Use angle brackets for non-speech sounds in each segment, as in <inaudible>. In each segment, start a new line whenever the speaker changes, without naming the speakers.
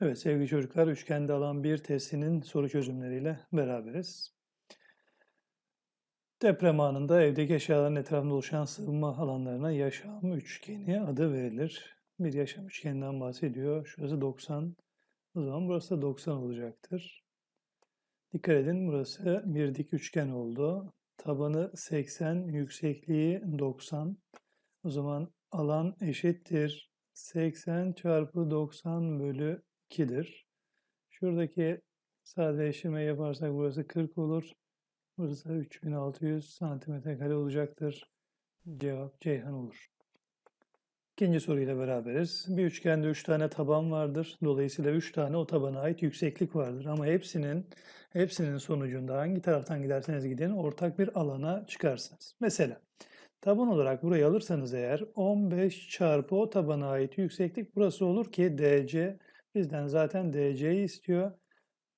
Evet sevgili çocuklar, üçgende alan bir testinin soru çözümleriyle beraberiz. Deprem anında evdeki eşyaların etrafında oluşan sığınma alanlarına yaşam üçgeni adı verilir. Bir yaşam üçgeninden bahsediyor. Şurası 90. O zaman burası da 90 olacaktır. Dikkat edin burası bir dik üçgen oldu. Tabanı 80, yüksekliği 90. O zaman alan eşittir. 80 çarpı 90 bölü 2'dir. Şuradaki sadeleştirme yaparsak burası 40 olur. Burası 3600 santimetre kare olacaktır. Cevap Ceyhan olur. İkinci soruyla beraberiz. Bir üçgende 3 tane taban vardır. Dolayısıyla 3 tane o tabana ait yükseklik vardır. Ama hepsinin hepsinin sonucunda hangi taraftan giderseniz gidin ortak bir alana çıkarsınız. Mesela taban olarak burayı alırsanız eğer 15 çarpı o tabana ait yükseklik burası olur ki DC bizden zaten DC'yi istiyor.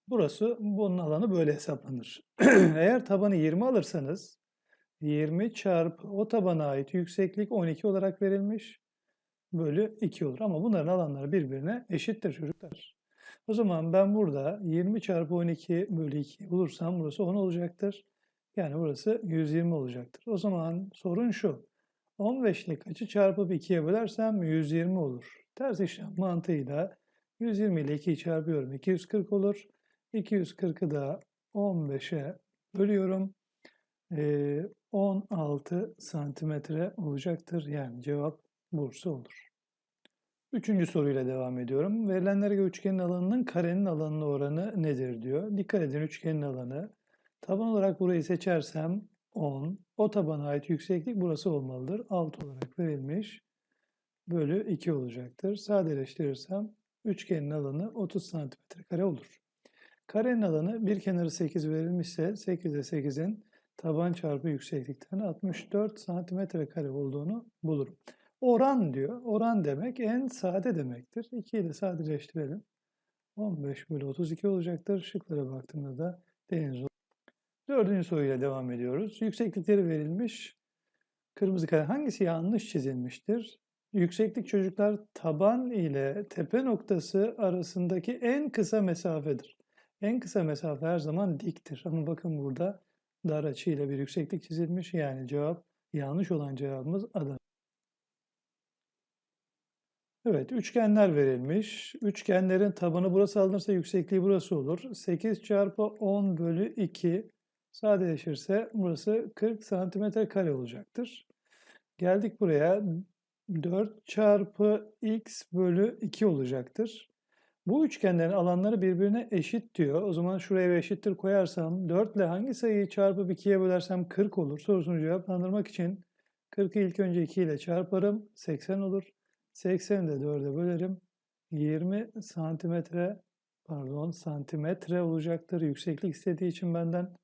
Burası bunun alanı böyle hesaplanır. <clears throat> Eğer tabanı 20 alırsanız 20 çarpı o tabana ait yükseklik 12 olarak verilmiş bölü 2 olur. Ama bunların alanları birbirine eşittir çocuklar. O zaman ben burada 20 çarpı 12 bölü 2 bulursam burası 10 olacaktır. Yani burası 120 olacaktır. O zaman sorun şu. 15'li kaçı çarpıp 2'ye bölersem 120 olur. Ters işlem mantığıyla 120 ile 2'yi çarpıyorum. 240 olur. 240'ı da 15'e bölüyorum. Ee, 16 santimetre olacaktır. Yani cevap Bursa olur. Üçüncü soruyla devam ediyorum. Verilenlere göre üçgenin alanının karenin alanına oranı nedir diyor. Dikkat edin üçgenin alanı. Taban olarak burayı seçersem 10. O tabana ait yükseklik burası olmalıdır. 6 olarak verilmiş. Bölü 2 olacaktır. Sadeleştirirsem üçgenin alanı 30 santimetre kare olur. Karenin alanı bir kenarı 8 verilmişse 8'e 8'in taban çarpı yükseklikten 64 santimetre kare olduğunu bulurum. Oran diyor. Oran demek en sade demektir. 2 ile sadeleştirelim. 15 bölü 32 olacaktır. Şıklara baktığımda da deniz olur. Dördüncü soruyla devam ediyoruz. Yükseklikleri verilmiş. Kırmızı kare hangisi yanlış çizilmiştir? Yükseklik çocuklar taban ile tepe noktası arasındaki en kısa mesafedir. En kısa mesafe her zaman diktir. Ama bakın burada dar açıyla bir yükseklik çizilmiş. Yani cevap yanlış olan cevabımız Adana. Evet, üçgenler verilmiş. Üçgenlerin tabanı burası alınırsa yüksekliği burası olur. 8 çarpı 10 bölü 2 sadeleşirse burası 40 santimetre kare olacaktır. Geldik buraya 4 çarpı x bölü 2 olacaktır. Bu üçgenlerin alanları birbirine eşit diyor. O zaman şuraya bir eşittir koyarsam 4 ile hangi sayıyı çarpıp 2'ye bölersem 40 olur. Sorusunu cevaplandırmak için 40'ı ilk önce 2 ile çarparım. 80 olur. 80'i de 4'e bölerim. 20 santimetre pardon santimetre olacaktır. Yükseklik istediği için benden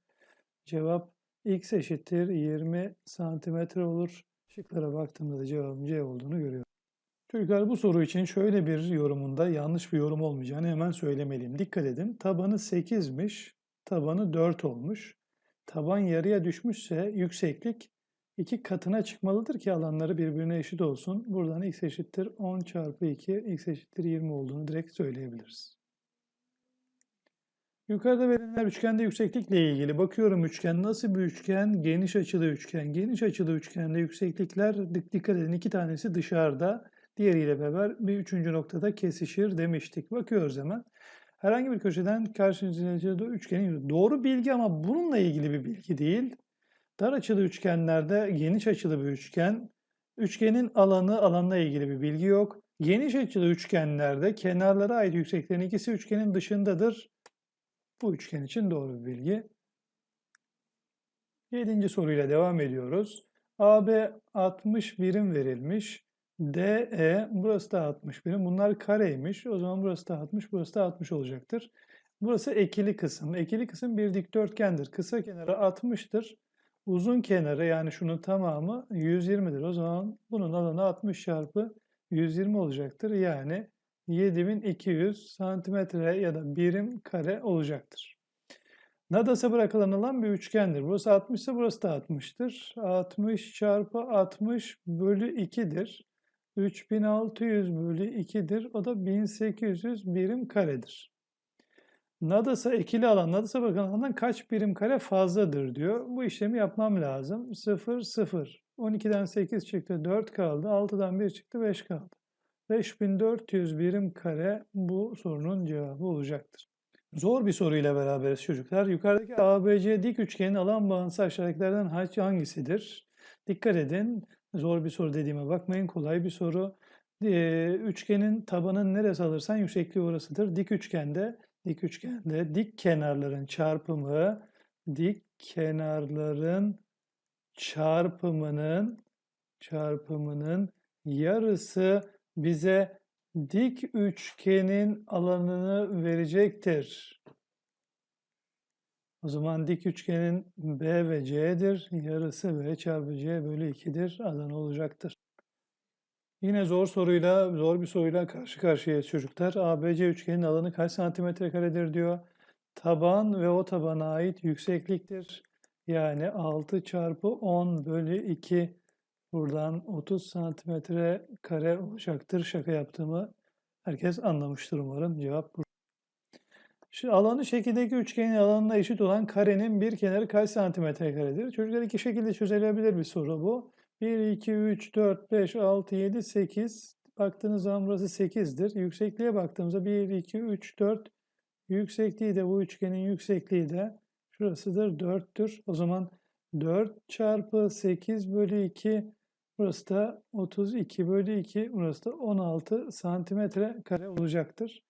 cevap x eşittir 20 santimetre olur. Şıklara baktığımda da cevabın C olduğunu görüyorum. Çocuklar bu soru için şöyle bir yorumunda yanlış bir yorum olmayacağını hemen söylemeliyim. Dikkat edin. Tabanı 8'miş, tabanı 4 olmuş. Taban yarıya düşmüşse yükseklik iki katına çıkmalıdır ki alanları birbirine eşit olsun. Buradan x eşittir 10 çarpı 2, x eşittir 20 olduğunu direkt söyleyebiliriz. Yukarıda verilenler üçgende yükseklikle ilgili. Bakıyorum üçgen nasıl bir üçgen? Geniş açılı üçgen. Geniş açılı üçgende yükseklikler dikkat edin iki tanesi dışarıda. Diğeriyle beraber bir üçüncü noktada kesişir demiştik. Bakıyoruz hemen. Herhangi bir köşeden karşınızda üçgenin doğru bilgi ama bununla ilgili bir bilgi değil. Dar açılı üçgenlerde geniş açılı bir üçgen. Üçgenin alanı alanla ilgili bir bilgi yok. Geniş açılı üçgenlerde kenarlara ait yüksekliklerin ikisi üçgenin dışındadır. Bu üçgen için doğru bir bilgi. Yedinci soruyla devam ediyoruz. AB 60 birim verilmiş. DE burası da 60 birim. Bunlar kareymiş. O zaman burası da 60, burası da 60 olacaktır. Burası ekili kısım. Ekili kısım bir dikdörtgendir. Kısa kenarı 60'tır. Uzun kenarı yani şunun tamamı 120'dir. O zaman bunun alanı 60 çarpı 120 olacaktır. Yani 7200 santimetre ya da birim kare olacaktır. Nadas'a bırakılan alan bir üçgendir. Burası 60 ise burası da 60'tır. 60 çarpı 60 bölü 2'dir. 3600 bölü 2'dir. O da 1800 birim karedir. Nadas'a ekili alan, Nadas'a bakın alandan kaç birim kare fazladır diyor. Bu işlemi yapmam lazım. 0, 0. 12'den 8 çıktı, 4 kaldı. 6'dan 1 çıktı, 5 kaldı. 5400 birim kare bu sorunun cevabı olacaktır. Zor bir soruyla beraberiz çocuklar. Yukarıdaki ABC dik üçgenin alan bağıntısı aşağıdakilerden hangi- hangisidir? Dikkat edin. Zor bir soru dediğime bakmayın. Kolay bir soru. Üçgenin tabanın neresi alırsan yüksekliği orasıdır. Dik üçgende, dik üçgende dik kenarların çarpımı, dik kenarların çarpımının çarpımının yarısı bize dik üçgenin alanını verecektir. O zaman dik üçgenin B ve C'dir. Yarısı B çarpı C bölü 2'dir. Alanı olacaktır. Yine zor soruyla, zor bir soruyla karşı karşıyayız çocuklar. ABC üçgenin alanı kaç santimetre karedir diyor. Taban ve o tabana ait yüksekliktir. Yani 6 çarpı 10 bölü 2 buradan 30 santimetre kare olacaktır. Şaka yaptığımı herkes anlamıştır umarım. Cevap bu. Şu alanı şekildeki üçgenin alanına eşit olan karenin bir kenarı kaç santimetre karedir? Çocuklar iki şekilde çözülebilir bir soru bu. 1, 2, 3, 4, 5, 6, 7, 8. Baktığınız zaman burası 8'dir. Yüksekliğe baktığımızda 1, 2, 3, 4. Yüksekliği de bu üçgenin yüksekliği de şurasıdır 4'tür. O zaman 4 çarpı 8 bölü 2 burası da 32 bölü 2 burası da 16 santimetre kare olacaktır.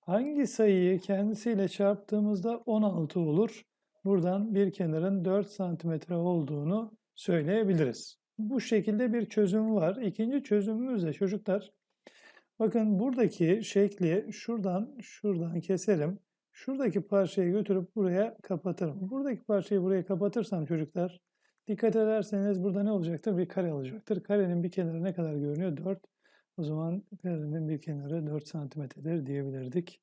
Hangi sayıyı kendisiyle çarptığımızda 16 olur? Buradan bir kenarın 4 santimetre olduğunu söyleyebiliriz. Bu şekilde bir çözüm var. İkinci çözümümüz de çocuklar. Bakın buradaki şekli şuradan şuradan keserim. Şuradaki parçayı götürüp buraya kapatırım. Buradaki parçayı buraya kapatırsam çocuklar dikkat ederseniz burada ne olacaktır? Bir kare olacaktır. Karenin bir kenarı ne kadar görünüyor? 4. O zaman karenin bir kenarı 4 santimetredir diyebilirdik.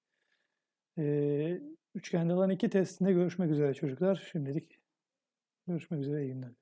Ee, üçgende olan iki testinde görüşmek üzere çocuklar. Şimdilik görüşmek üzere iyi günler.